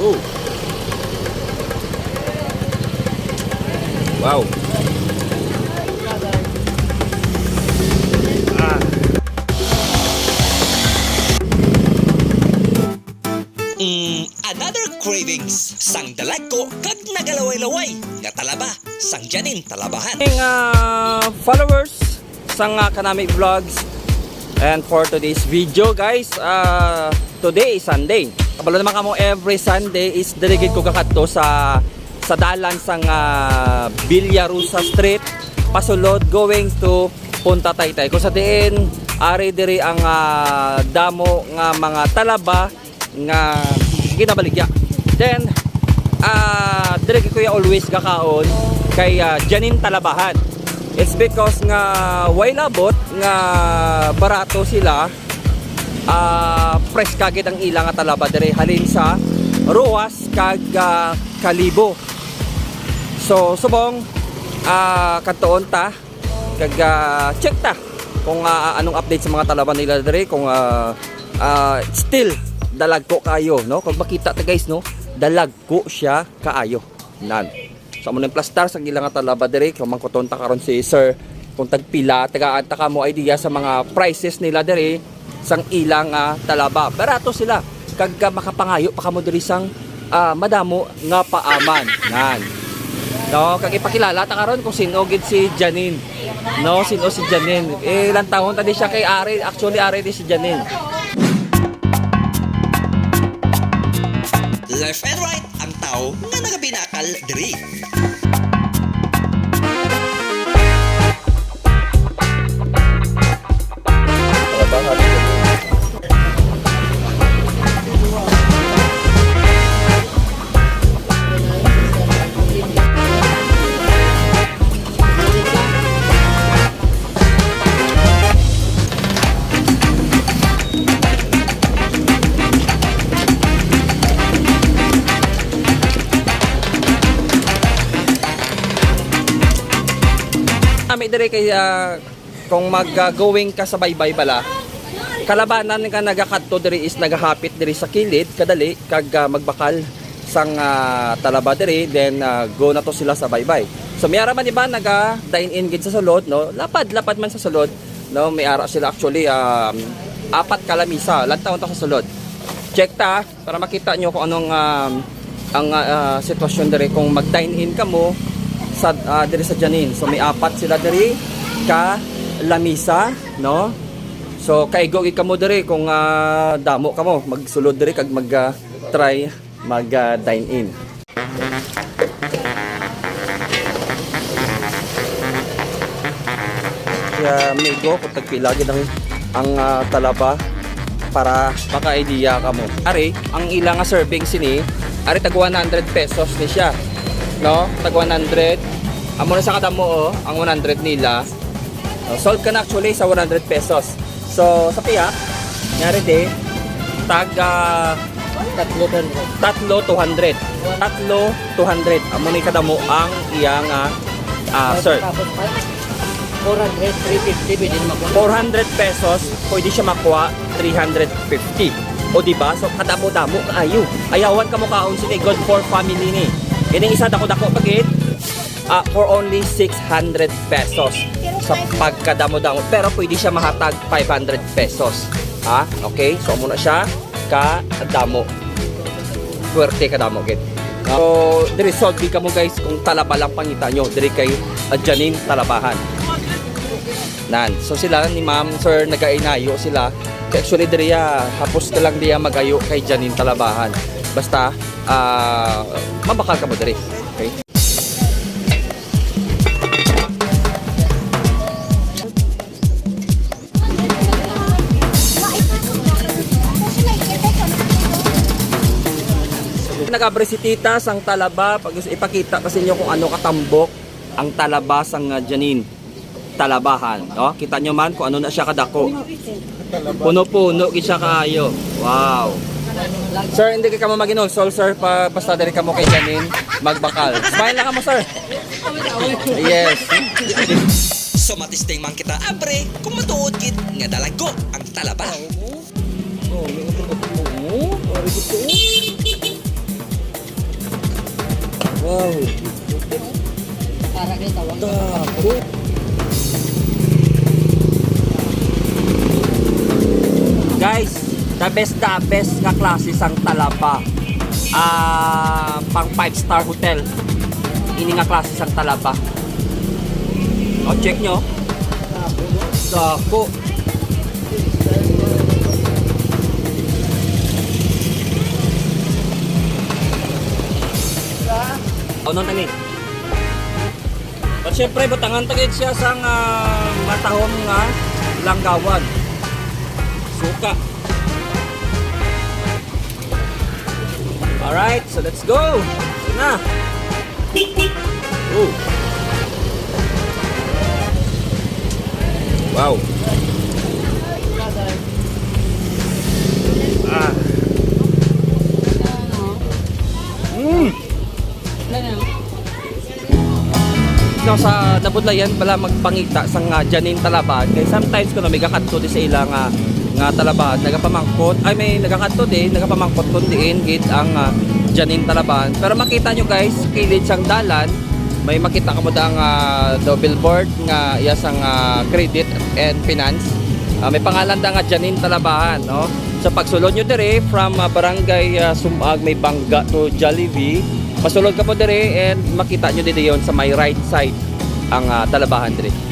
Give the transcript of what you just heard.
Oh. Wow. Ah. Mm, another cravings. Sang dalag ko kag nagalaway-laway. Nga talaba, sang janin talabahan. Ang ah, followers sang uh, Kanami Vlogs and for today's video guys uh, today is Sunday kabalo naman kamo every Sunday is delegate ko kakadto sa sa dalan sang uh, Villarusa Street. Pasulod going to Punta Taytay. Kung sa diin ari diri ang ah, damo nga mga talaba nga ginabaligya. Then ah dire ko ya always gakaon kay ah, Janin Talabahan. It's because nga way labot nga barato sila ah fresh kagid ang ilang nga talaba dire. Halin sa ruwas kag ah, kalibo. So subong ah katuon ta. Kag ah, check ta kung ah, anong update sa mga talaba nila dire kung ah, ah, still dalag ko kayo no? Kung makita ta guys no? Dalag ko siya kaayo. Nan. Sa mo ng plastar sa ilang talaba dire. Kung mangkuton ta karon si sir kung tagpila tagaan ta ka mo idea sa mga prices nila dire sang ilang ah, talaba barato sila kag makapangayo pa kamo diri sang ah, madamo nga paaman nan No, kag ipakilala ta karon kung sino gid si Janine. No, sino si Janine. Eh, ilang taon tadi siya kay Ari. Actually, Ari di si Janine. Left and right ang tao nga nagabinakal diri. Kami dire kay ah, kung mag-going ka sa baybay bala. Kalabanan nga nagakadto diri is nagahapit diri sa kilid kadali kag ah, magbakal sang ah, talaba diri then ah, go na to sila sa baybay. So may ara man iba naga dine in gid sa sulod no. Lapad lapad man sa sulod no. May ara sila actually um, apat kalamisa lantaw to sa sulod. Check ta para makita nyo kung anong um, ang ah, ah, sitwasyon diri kung mag dine in ka mo sa ah, diri sa Janin. So may apat sila diri ka lamisa, no? So kaigo gid kamo diri kung ah, damo kamo magsulod diri kag mag ah, try mag ah, dine in. Kaya migo kung tagpila gid ang ang ah, talaba para maka-idea ka mo. Ari, ang ilang nga serving sini, ari tag 100 pesos ni siya. No? Tag 100. Amo na sa kadamo oh, ang 100 nila. Oh, sold ka na actually sa 100 pesos. So, sa piyak, nyari di, tag ah, Tatlo doon. tatlo 200. Tatlo 200. Amo ni kadamo ang iyang ah, ah, sir. Tapos pa, 400, 350, pwede makuha. 400 pesos, pwede siya makuha 350. O di ba? So kadamo-damo kaayo. Ayawan ka mo kaon sini good for family ni. Ini isa dako-dako pagit ah, for only 600 pesos sa pagkadamo-damo. Pero pwede siya mahatag 500 pesos. Ha? Okay? So muna siya kadamo. Swerte kadamo gid. So, diri solve ka mo guys kung talaba lang pangita nyo. Diri kay Adjanin Talabahan. Nan. So sila ni Ma'am Sir nagainayo sila. Actually diri ya hapos ka lang diya magayo kay Janine Talabahan. Basta ah mabakal ka mo diri. Okay? Nagabre si Tita sang talaba. Pag ipakita kasi inyo kung ano katambok ang talaba sang uh, Janine. Talabahan no? Kita nyo man kung ano na siya kadako. Puno-puno gid siya kaayo. Wow Sir, hindi ka mo maginol. Sol, sir, pa basta diri ka mo kay Janine magbakal. Smile lang ka mo, sir. Yes. So matisting man kita abre kung matuod gid nga dalago ang talaba. Wow. Para kayo tawag. Dako. The best the best nga klase sang talaba. Ah, pang 5 star hotel. Ini nga klase sang talaba. O, check nyo. Dako. Ano tani? At syempre, butangan tagid siya sa nga matahom nga langgawan. Suka. Alright, so let's go. Ito na. Oh. Wow. Ah. Mmm. no, sa nabudlayan pala magpangita sa nga janin talaban kay sometimes kuno may kakadto sa ila nga nga talaban. Nagapamangkot ay may nagakadto di nagapamangkot kun diin gid ang ah, janin talaban. Pero makita nyo guys kilid sang dalan. May makita ka mo da nga uh, billboard nga iya sang ah, credit and finance. Ah, may pangalan da nga janin talabahan no? Sa pagsulod nyo dire from ah, barangay ah, Sumag may bangga to Jollibee. Pasulod ka po dire and makita nyo dito yon sa may right side ang ah, talabahan dire.